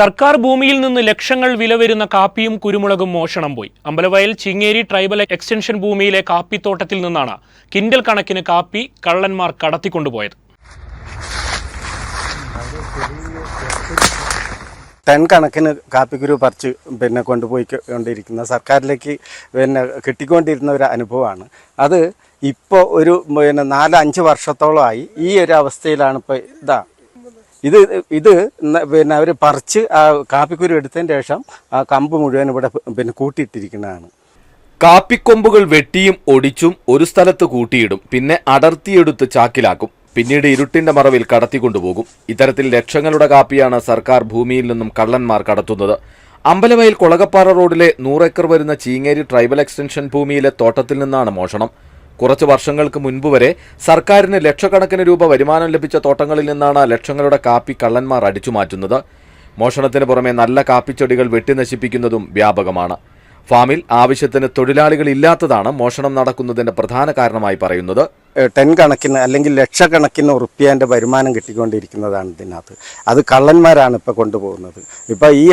സർക്കാർ ഭൂമിയിൽ നിന്ന് ലക്ഷങ്ങൾ വില വരുന്ന കാപ്പിയും കുരുമുളകും മോഷണം പോയി. അമ്പലവയൽ ചിങ്ങേരി ട്രൈബൽ എക്സ്റ്റൻഷൻ ഭൂമിയിലെ കാപ്പിത്തോട്ടത്തിൽ നിന്നാണ് കിൻഡൽ കണക്കിന് കാപ്പി കള്ളന്മാർ കടത്തിക്കൊണ്ടുപോയത്. ടൺ കണക്കിന് കാപ്പിക്കുരു പറിച്ച് പിന്നെ കൊണ്ടുപോയി കൊണ്ടിരിക്കുന്ന സർക്കാരിലേക്ക് പിന്നെ കിട്ടിക്കൊണ്ടിരുന്ന ഒരു അനുഭവമാണ്. അത് ഇപ്പോൾ ഒരു പിന്നെ നാല് അഞ്ച് വർഷത്തോളമായി ഈ ഒരു അവസ്ഥയിലാണ് ഇപ്പോൾ ഇതാ ഇത് ഇത് പിന്നെ അവർ പറിച്ച് ആ കാപ്പിക്കുരു എടുത്തതിന് ശേഷം ആ കമ്പ് മുഴുവൻ ഇവിടെ പിന്നെ കൂട്ടിയിട്ടിരിക്കുന്നതാണ്. കാപ്പിക്കൊമ്പുകൾ വെട്ടിയും ഒടിച്ചും ഒരു സ്ഥലത്ത് കൂട്ടിയിടും. പിന്നെ അടർത്തിയെടുത്ത് ചാക്കിലാക്കും. പിന്നീട് ഇരുട്ടിന്റെ മറവിൽ കടത്തിക്കൊണ്ടുപോകും. ഇത്തരത്തിൽ ലക്ഷങ്ങളുടെ കാപ്പിയാണ് സർക്കാർ ഭൂമിയിൽ നിന്നും കള്ളന്മാർ കടത്തുന്നത്. അമ്പലവയൽ കൊളകപ്പാറ റോഡിലെ നൂറേക്കർ വരുന്ന ചീങ്ങേരി ട്രൈബൽ എക്സ്റ്റൻഷൻ ഭൂമിയിലെ തോട്ടത്തിൽ നിന്നാണ് മോഷണം. കുറച്ച് വർഷങ്ങൾക്ക് മുൻപ് വരെ സർക്കാരിന് ലക്ഷക്കണക്കിന് രൂപ വരുമാനം ലഭിച്ച തോട്ടങ്ങളിൽ നിന്നാണ് ലക്ഷങ്ങളുടെ കാപ്പി കള്ളന്മാർ അടിച്ചു മാറ്റുന്നത്. മോഷണത്തിന് പുറമെ നല്ല കാപ്പിച്ചെടികൾ വെട്ടിനശിപ്പിക്കുന്നതും വ്യാപകമാണ്. ഫാമിൽ ആവശ്യത്തിന് തൊഴിലാളികൾ ഇല്ലാത്തതാണ് മോഷണം നടക്കുന്നതിന്റെ പ്രധാന കാരണമായി പറയുന്നത്. ടെൻ കണക്കിന് അല്ലെങ്കിൽ ലക്ഷക്കണക്കിന് ഉറുപ്പ്യന്റെ വരുമാനം കിട്ടിക്കൊണ്ടിരിക്കുന്നതാണ് ഇതിനകത്ത്. അത് കള്ളന്മാരാണ് ഇപ്പോൾ കൊണ്ടുപോകുന്നത്. ഇപ്പോൾ ഈ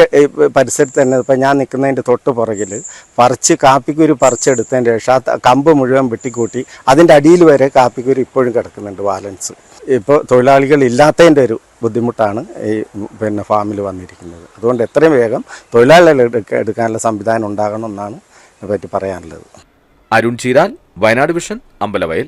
പരിസരത്ത് തന്നെ ഇപ്പോൾ ഞാൻ നിൽക്കുന്നതിന്റെ തൊട്ട് പുറകിൽ പറിച്ച് കാപ്പിക്കുരു പറിച്ചെടുത്തതിന് ശേഷം ആ കമ്പ് മുഴുവൻ വെട്ടിക്കൂട്ടി അതിന്റെ അടിയിൽ വരെ കാപ്പിക്കുരു ഇപ്പോഴും കിടക്കുന്നുണ്ട് ബാലൻസ്. ഇപ്പോൾ തൊഴിലാളികൾ ഇല്ലാത്തതിന്റെ ഒരു ബുദ്ധിമുട്ടാണ് ഈ പിന്നെ ഫാമിൽ വന്നിരിക്കുന്നത്. അതുകൊണ്ട് എത്രയും വേഗം തൊഴിലാളികൾ എടുക്കാനുള്ള സംവിധാനം ഉണ്ടാകണം എന്നാണ് പറ്റി പറയാനുള്ളത്. അരുൺ ചീരാൻ വയനാട് വിഷൻ അമ്പലവയൽ.